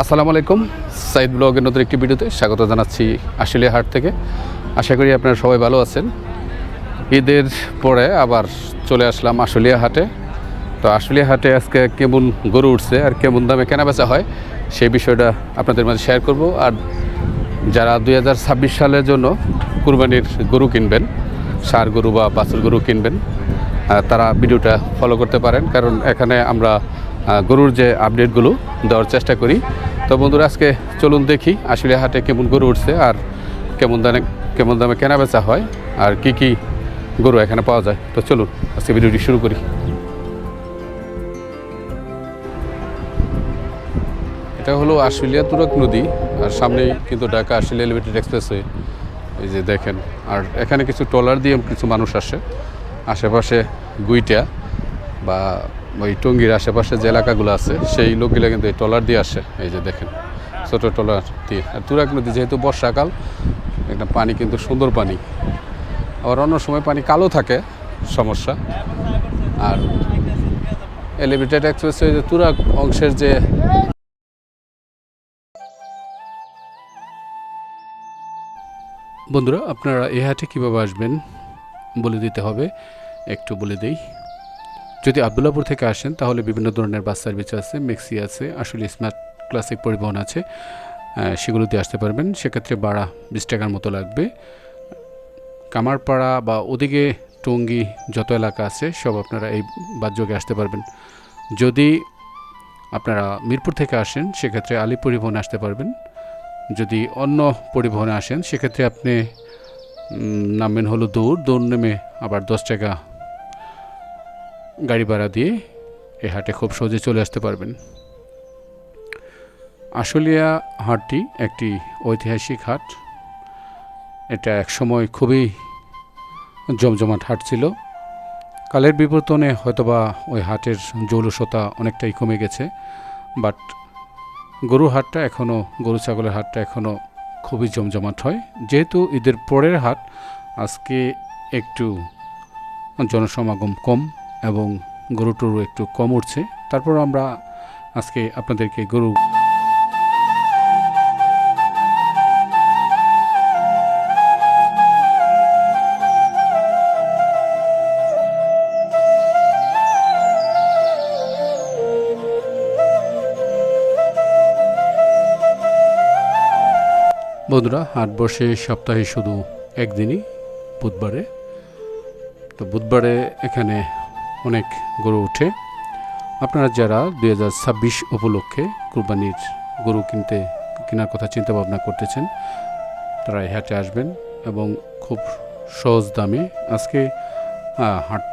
আসসালামু আলাইকুম। সাইদ ব্লগের নতুন একটি ভিডিওতে স্বাগত জানাচ্ছি আশুলিয়া হাট থেকে। আশা করি আপনারা সবাই ভালো আছেন। ঈদের পরে আবার চলে আসলাম আশুলিয়া হাটে তো আশুলিয়া হাটে আজকে কেমন গরু উঠছে আর কেমন দামে কেনা বেচা হয়, সেই বিষয়টা আপনাদের মাঝে শেয়ার করব। আর যারা দু হাজার ছাব্বিশ সালের জন্য কুরবানির গরু কিনবেন সার গরু বা বাছুর গরু কিনবেন তারা ভিডিওটা ফলো করতে পারেন। কারণ এখানে আমরা গরুর যে আপডেটগুলো দেওয়ার চেষ্টা করি। তো বন্ধুরা, আজকে চলুন দেখি আসলে হাটে কেমন গরু উঠছে আর কেমন দামে কেমন দামে কেনা বেচা হয় আর কি কি গরু এখানে পাওয়া যায়। তো চলুন আজকে ভিডিওটি শুরু করি। এটা হলো আশুলিয়া তুরক নদী আর সামনেই কিন্তু ঢাকা আশুলিয়া এলিভেটেড এক্সপ্রেসওয়ে এই যে দেখেন। আর এখানে কিছু ট্রলার দিয়ে কিছু মানুষ আসে। আশেপাশে গুইটা বা ওই টঙ্গির আশেপাশে যে এলাকাগুলো আছে, সেই লোকগুলো কিন্তু এই ট্রলার দিয়ে আসে। এই যে দেখেন, ছোটো ট্রলার দিয়ে। আর তুরাক নদী যেহেতু বর্ষাকাল, একটা পানি কিন্তু সুন্দর পানি। আবার অন্য সময় পানি কালো থাকে, সমস্যা। আর এলিভেটেড এক্সপ্রেসওয়ে যে তুরাক অংশের যে বন্ধুরা, আপনারা এ হাটে কীভাবে আসবেন বলে দিতে হবে? একটু বলে দেই। যদি আবদুল্লাপুর থেকে আসেন, তাহলে বিভিন্ন ধরনের বাস সার্ভিস আছে, মেক্সি আছে, আসলে স্মার্ট ক্লাসিক পরিবহন আছে সেগুলো দিয়ে আসতে পারবেন। সেক্ষেত্রে ভাড়া বিশ টাকার মতো লাগবে। কামারপাড়া বা ওদিকে টঙ্গী যত এলাকা আছে, সব আপনারা এই বাদযোগে আসতে পারবেন। যদি আপনারা মিরপুর থেকে আসেন, সেক্ষেত্রে আলী পরিবহনে আসতে পারবেন। যদি অন্য পরিবহনে আসেন, সেক্ষেত্রে আপনি নামবেন হলো দৌড়। দৌড় নেমে আবার দশ টাকা গাড়ি ভাড়া দিয়ে এই হাটে খুব সহজে চলে আসতে পারবেন। আশুলিয়া হাটটি একটি ঐতিহাসিক হাট। এটা একসময় খুবই জমজমাট হাট ছিল। কালের বিবর্তনে হয়তোবা ওই হাটের জৌলসতা অনেকটাই কমে গেছে, বাট গরুর হাটটা এখনও গরু ছাগলের হাটটা এখনও খুবই জমজমাট হয়। যেহেতু ঈদের পরের হাট, আজকে একটু জনসমাগম কম এবং গরু টরু একটু কম উঠছে। তারপর আমরা আজকে আপনাদেরকে গরু বন্ধুরা, হাট বসে সপ্তাহে শুধু একদিনই, বুধবারে। তো বুধবারে এখানে অনেক গরু ওঠে আপনারা যারা দুই হাজার ছাব্বিশ উপলক্ষে কুরবানির গরু কিনতে, কেনার কথা চিন্তা ভাবনা করতেছেন তারা হাটে আসবেন এবং খুব সহজ দামে, আজকে হাট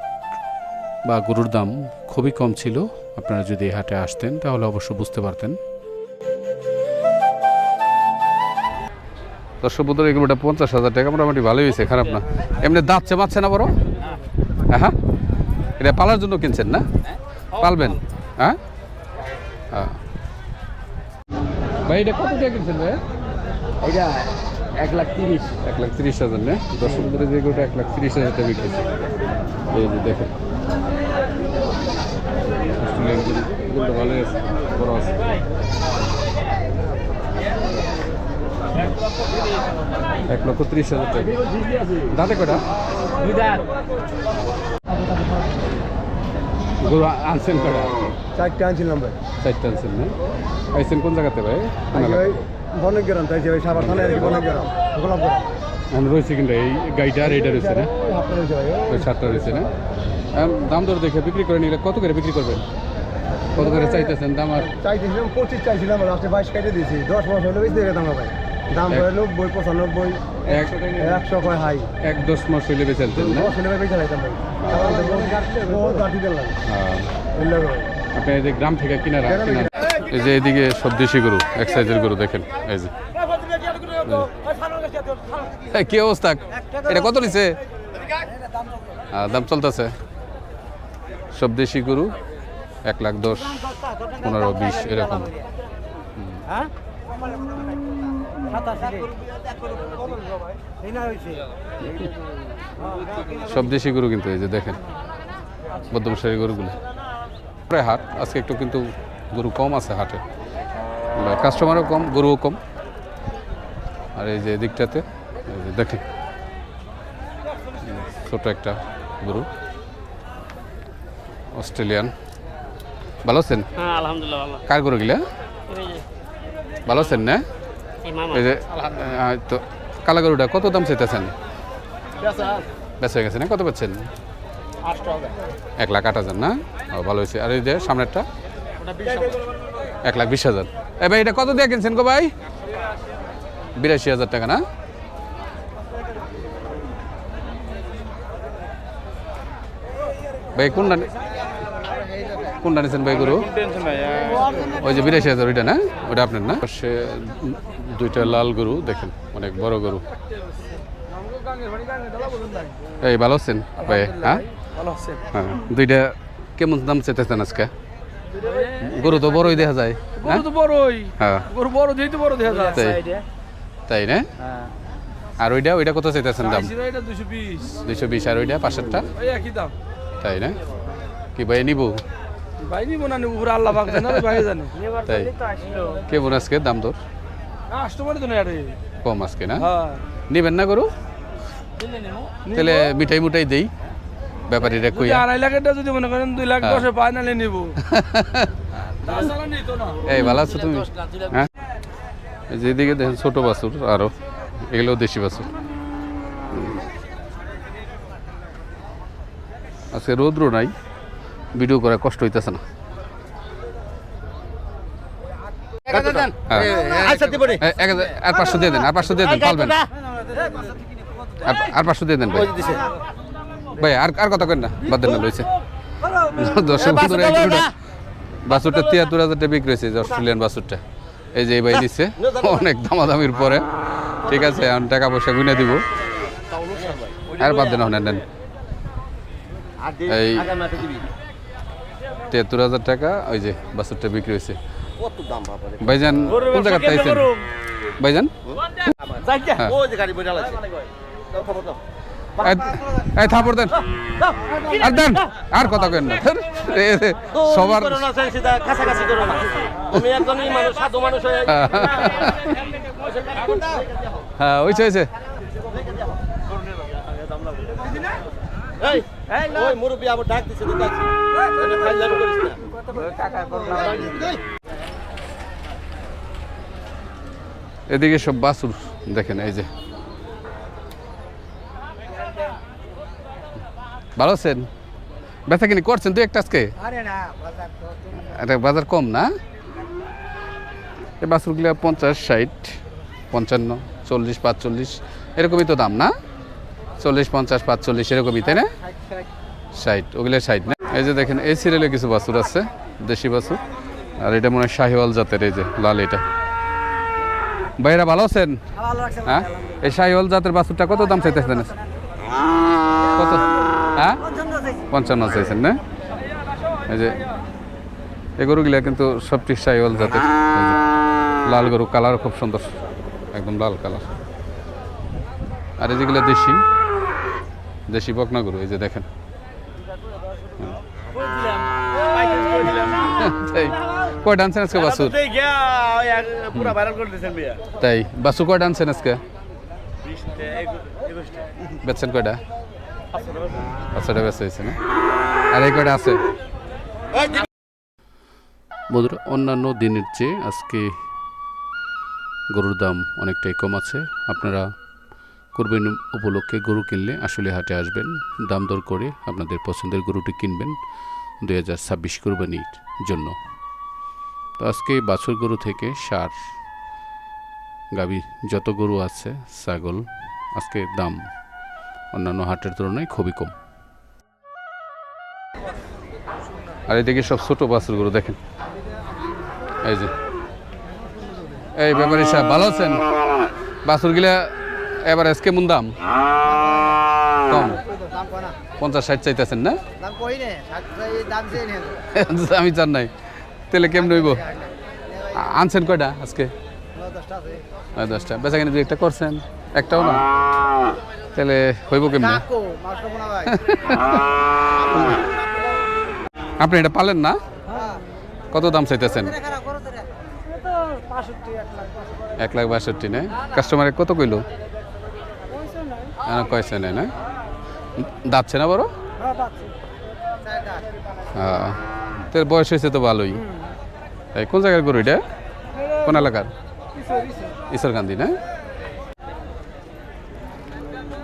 বা গরুর দাম খুবই কম ছিল। আপনারা যদি হাটে আসতেন, তাহলে অবশ্য বুঝতে পারতেন। দর্শক বন্ধুরা এগুলোটা পঞ্চাশ হাজার টাকা, মোটামুটি ভালোই হয়েছে, খারাপ না। এমনি দাঁত চেমাচ্ছে না বড়? হ্যাঁ। এটা পালার জন্য কিনছেন না? পালবেন। হ্যাঁ? হ্যাঁ। ভাই এটা কত টাকা কিনছেন ভাই? এটা এক লাখ তিরিশ। এক লাখ তিরিশ হাজার না? দর্শক বন্ধুরা যে গরুটা এক লাখ তিরিশ হাজার টাকা বিক্রিছে এই যে দেখেন। অস্ট্রেলিয়ান গরু গরুটা ভালো আছে বড় আছে। এক লক্ষ তিরিশ হাজার টাকা। দাঁতে কটা গরু আ- আনছেন কটা চারটে আনছিলাম ভাই চারটে আনছেন না? আইছেন কোন জায়গাতে ভাই? বনক সাবার থানায় আর কি বনক গোলাপ এখন রয়েছে কিন্তু এই গাড়িটা আর রয়েছে না? ওই। সাতটা রয়েছে না? দাম দর দেখে বিক্রি করে নিলে কত করে বিক্রি করবেন? কত করে চাইতেছেন দাম আর? চাইছিলাম পঁচিশ চাইছিলাম লাস্টে বাইশ কেটে দিয়েছি। দশ মাস হলে বেশি দিয়ে দাম ভাই দাম নব্বই পঁচানব্বই। একশো কয় হাই? এক দশ মাস হইলে বেচালতেন না? হ্যাঁ। আপনি এই যে গ্রাম থেকে কিনা কিনা এই যে সব দেশি গরু এক সাইজের গরু দেখেন এই যে। কি অবস্থা? এটা কত নিছে? আহ, দাম চলতেছে। সব দেশি গরু এক লাখ দশ পনেরো বিশ এরকম। সব দেশি গরু কিন্তু এই যে দেখেন বর্ধমান গরুগুলো। প্রায় হাট আজকে একটু কিন্তু গরু কম আছে হাটে। কাস্টমারও কম গরুও কম। আর এই যে এদিকটাতে এই যে দেখেন ছোট একটা গরু। অস্ট্রেলিয়ান। ভালো আছেন? হ্যাঁ আলহামদুলিল্লাহ কার গরু গিলা? ভালো আছেন না? এই যে তো কত দাম চাইতেছেন? বেঁচে। হয়ে গেছে না? কত পাচ্ছেন? এক লাখ আট হাজার না? ও ভালো হয়েছে। আর এই যে সামনেরটা? এক লাখ বিশ হাজার। এ ভাই এটা কত দিয়ে কিনছেন গো ভাই? বিরাশি হাজার টাকা না? ভাই কোনটা নি- কোনটা নিছেন ভাই গরু? ওই যে বিরাশি হাজার ওইটা না? ওটা আপনার না? সে দুইটা লাল গরু দেখেন অনেক বড় গরু। এই ভালো আছেন ভাই? হ্যাঁ? ভালো হ্যাঁ। দুইটা কেমন দাম চাইতেছেন আজকে? গরু তো বড়ই দেখা যায় হ্যাঁ? গরু তো বড়ই। হ্যাঁ। গরু বড় যেহেতু বড় দেখা যায়। তাই তাই না? হ্যাঁ। আর ওইটা ওইটা কত চাইতেছেন দাম? দুইশো বিশ। আর ওইটা দাম। তাই না? কি ভাই নিব? ভাই নিবো না নিবো আল্লাহ পাক জানে ভাই জানে। তাই। কেমন আজকে? দাম তোর কাস্টমার তো না আরে। কম আজকে না? হ্যাঁ। নিবেন না গরু? তাহলে মিঠাই মুঠাই দেই। ব্যাপারীরা কই আড়াই লাখেরটা যদি মনে করেন দুই লাখ দশে পায় নালে নিবো। তাছাড়া নিত না। এই ভালো আছো তুমি? হ্যাঁ? এই যে দেখেন ছোট বাছুর আরও এগুলো দেশি বাছুর। আজকে রৌদ্র নাই। ভিডিও করা কষ্ট হইতেছে না। হ্যাঁ। হাজার আর পাঁচশো দিয়ে দেন আর পাঁচশো দিয়ে দেন পালবেন। আর- আর পাঁচশো দিয়ে দেন ভাই। ভাই আর আর কথা কেন না বাদ দেন না লইছে। দর্শক বন্ধুরা বাছুরটা তিয়াত্তর হাজার টাকা বিক্রি হয়েছে অস্ট্রেলিয়ান বাছুরটা। এই যে এই ভাই নিচ্ছে অনেক দামাদামির পরে। ঠিক আছে এখন টাকা পয়সা গুনে দিব। আর বাদ দেন নেন এই তিয়াত্তর হাজার টাকা ওই যে বাছুরটা বিক্রি হয়েছে। ভাইজান কোন জায়গায় তাইছেন ভাইজান? হ্যাঁ। থাপড় দেন। আর দেন আর কথা কেন না। সবার হয়ে হ্যাঁ। ওইছে ওইছে এই ওই মুরব্বী আবার ডাক দিছে তো ডাকছি এটা করিস না। এদিকে সব বাসুর দেখেন এই যে। ভালো আছেন? ব্যথা কিনি করছেন তুই একটা আজকে? এটা বাজার কম না? এই বাছুরগুলো পঞ্চাশ ষাট পঞ্চান্ন চল্লিশ পাঁচচল্লিশ এরকমই তো দাম না? চল্লিশ পঞ্চাশ পাঁচচল্লিশ এরকমই তাই না? ষাট ওগুলো ষাট না? এই যে দেখেন এই সিরিয়ালে কিছু বাছুর আছে দেশি বাছুর। আর এটা মনে হয় শাহিওয়াল জাতের এই যে লাল এটা। ভাইরা ভালো আছেন? হ্যাঁ? এই শাহিওয়াল জাতের বাছুরটা কত দাম চাইতেছেন কত? হ্যাঁ? পঞ্চান্ন চাইছেন না? এই যে এই গরুগুলা কিন্তু সবটি শাহিওয়াল জাতের। লাল গরু কালার খুব সুন্দর। একদম লাল কালার। আর এই যেগুলো দেশি দেশি বকনা গরু, এই যে দেখেন। কয়টা আনছেন আজকে ভাইয়া তাই বাসু কয়টা আনছেন আজকে? বেচছেন কয়টা? পাঁচশোটা বেচা হয়েছে না? আর এই কয়টা আছে? বন্ধুরা, অন্যান্য দিনের চেয়ে আজকে গরুর দাম অনেকটাই কম আছে। আপনারা কোরবানি উপলক্ষে গরু কিনলে আসলে হাটে আসবেন, দাম দর করে আপনাদের পছন্দের গরুটি কিনবেন দুই হাজার ছাব্বিশ কোরবানির জন্য। তো আজকে বাছুর গরু থেকে সার, গাবি যত গরু আছে, ছাগল, আজকে দাম অন্যান্য হাটের তুলনায় খুবই কম। আর এদিকে সব ছোট বাছুর গরু দেখেন। এই যে, এই ব্যাপারী সাহেব, ভালো আছেন? বাছুর গিলা এভারেজ কেমন দাম কম। পঞ্চাশ ষাট চাইতেছেন না? আমি চান নাই। তাহলে কেমন হইব? আনছেন কয়টা আজকে? দশটা বেচা কিনে দুই একটা করছেন। একটাও না? তাহলে হইব কেমনে? আপনি এটা পালেন না? কত দাম চাইতেছেন? এক লাখ বাষট্টি না? কাস্টমারে কত কইলো? কয়েছে নেই না দাচ্ছে না বড়? হ্যাঁ তোর বয়স হয়েছে তো ভালোই। এই কোন জায়গার গরু এটা? কোন এলাকার? ঈশ্বরকান্দি না?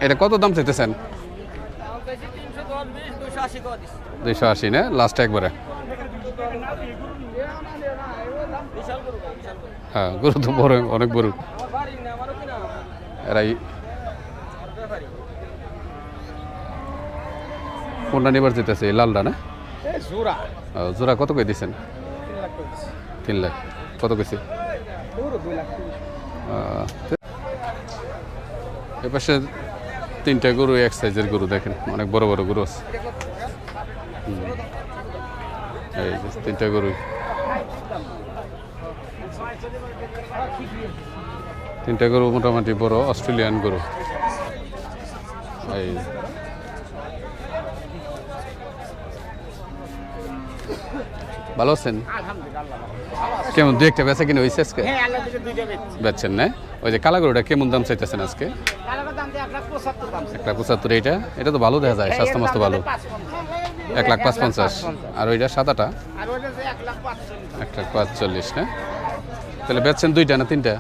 এটা কত দাম চাইতেছেন? দুইশো আশি না? লাস্ট একবারে। হ্যাঁ গরু তো বড় অনেক বড় এরাই কোনটা নেবার যেতেছে? লালটা না? জোড়া। কত করে দিচ্ছেন তিন লাখ কত কইছে? দুই লাখ এ পাশে তিনটা গরু এক সাইজের গরু দেখেন। অনেক বড় বড় গরু আছে। এই যে তিনটা গরু। তিনটা গরু মোটামুটি বড় অস্ট্রেলিয়ান গরু। এই ভালো আছেন? কেমন দু একটা বেচা কিনে হয়েছে আজকে? বেচছেন না? ওই যে কালা গরুটা কেমন দাম চাইতেছেন আজকে? এক লাখ পঁচাত্তর এইটা? এটা তো ভালো দেখা যায় স্বাস্থ্য মস্ত ভালো। এক লাখ পাঁচ পঞ্চাশ আর ওইটা সাদাটা? এক লাখ পাঁচচল্লিশ। না? তাহলে বেচছেন দুইটা না তিনটা?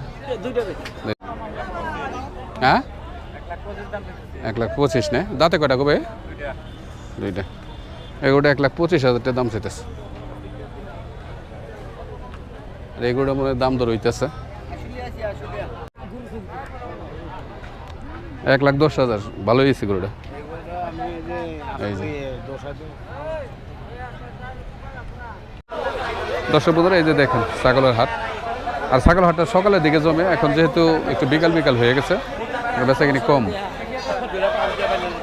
হ্যাঁ? এক লাখ পঁচিশ না? দাঁতে কয়টা কবে দুইটা। এগুলোটা এক লাখ পঁচিশ হাজার টাকা দাম চাইতেছে। আর এগুলোটা মনে দাম দর হইতেছে। এক লাখ দশ হাজার, ভালো হয়েছে গরুটা। দর্শক বন্ধুরা, এই যে দেখেন ছাগলের হাট। আর ছাগল হাটটা সকালের দিকে জমে, এখন যেহেতু একটু বিকাল বিকাল হয়ে গেছে বেচা কিনি কম।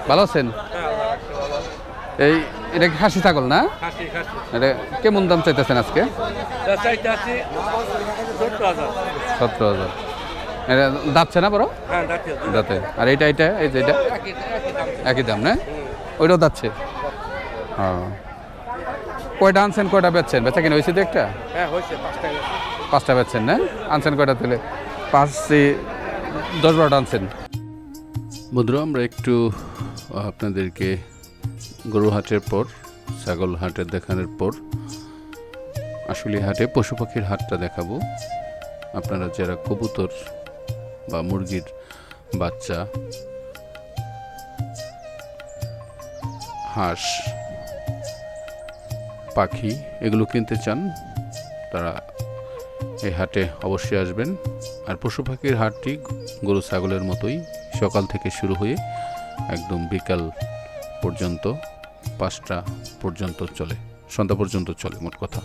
ভালো আছেন? এই এটা কি খাসি ছাগল না? এটা কেমন দাম চাইতেছেন আজকে? সতেরো হাজার। এটা দাঁতছে না বড়? দাঁতে। আর এইটা এইটা এই যে এটা একই দাম না? ওইটাও দাঁতছে? হ্যাঁ কয়টা আনছেন কয়টা বেচছেন? বেচা কিনা হয়েছে তো একটা? পাঁচটা বেচছেন না? আনছেন কয়টা তেলে পাঁচ এই, দশ বারোটা আনছেন। বন্ধুরা আমরা একটু আপনাদেরকে গরু হাটের পর ছাগল হাটের দেখানোর পর আসলে হাটে পশু পাখির হাটটা দেখাবো। আপনারা যারা কবুতর বা মুরগির বাচ্চা, হাঁস, পাখি এগুলো কিনতে চান, তারা এই হাটে অবশ্যই আসবেন। আর পশু পাখির হাটটি গরু, ছাগলের মতোই সকাল থেকে শুরু হয়ে একদম বিকাল পর্যন্ত পাঁচটা পর্যন্ত চলে সন্ধ্যা পর্যন্ত চলে মোট কথা।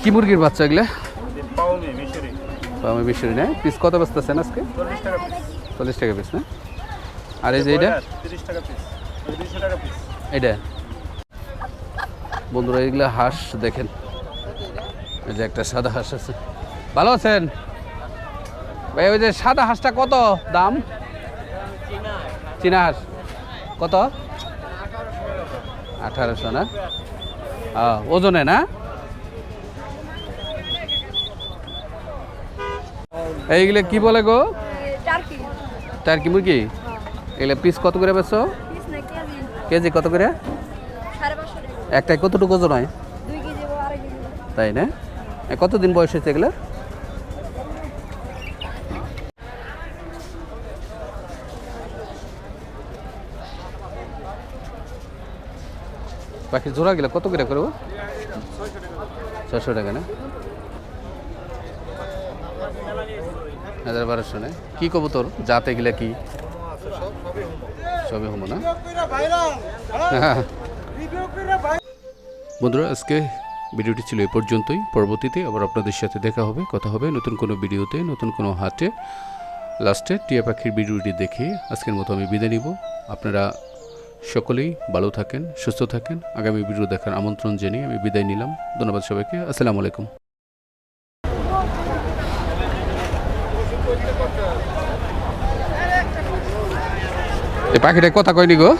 কি মুরগির বাচ্চা এগুলা? পাওমি মিশরি। না? পিস কত বেচতেছেন আজকে? চল্লিশ টাকা পিস। না? আর এই যে এটা এটা বন্ধুরা এগুলা হাঁস দেখেন। এই যে একটা সাদা হাঁস আছে। ভালো আছেন? ভাই ওই যে সাদা হাঁসটা কত দাম? চীনা হাঁস। কত? আঠারোশো না? ওজনে না? এইগুলো কি বলে গো? টার্কি। মুরগি? এগুলো পিস কত করে বেছো কেজি? কত করে? একটাই কতটুকু ওজন হয়? তাই না? কতদিন বয়স হয়েছে এগুলো পাখির জোড়া গেলে কত করে করব? ছশো টাকা না? হাজার বারোশো, না? কি কবুতর জাতে গেলে কি? সবই হব না? বন্ধুরা, আজকে ভিডিওটি ছিল এ পর্যন্তই। পরবর্তীতে আবার আপনাদের সাথে দেখা হবে, কথা হবে নতুন কোনো ভিডিওতে, নতুন কোনো হাটে। লাস্টে টিয়া পাখির ভিডিওটি দেখে আজকের মতো আমি বিদায় নিব। আপনারা সকলেই ভালো থাকেন, সুস্থ থাকেন। আগামী ভিডিও দেখার আমন্ত্রণ জেনে আমি বিদায় নিলাম। ধন্যবাদ সবাইকে। আসসালামু আলাইকুম। এই পাখিটা কথা কয়নি গো?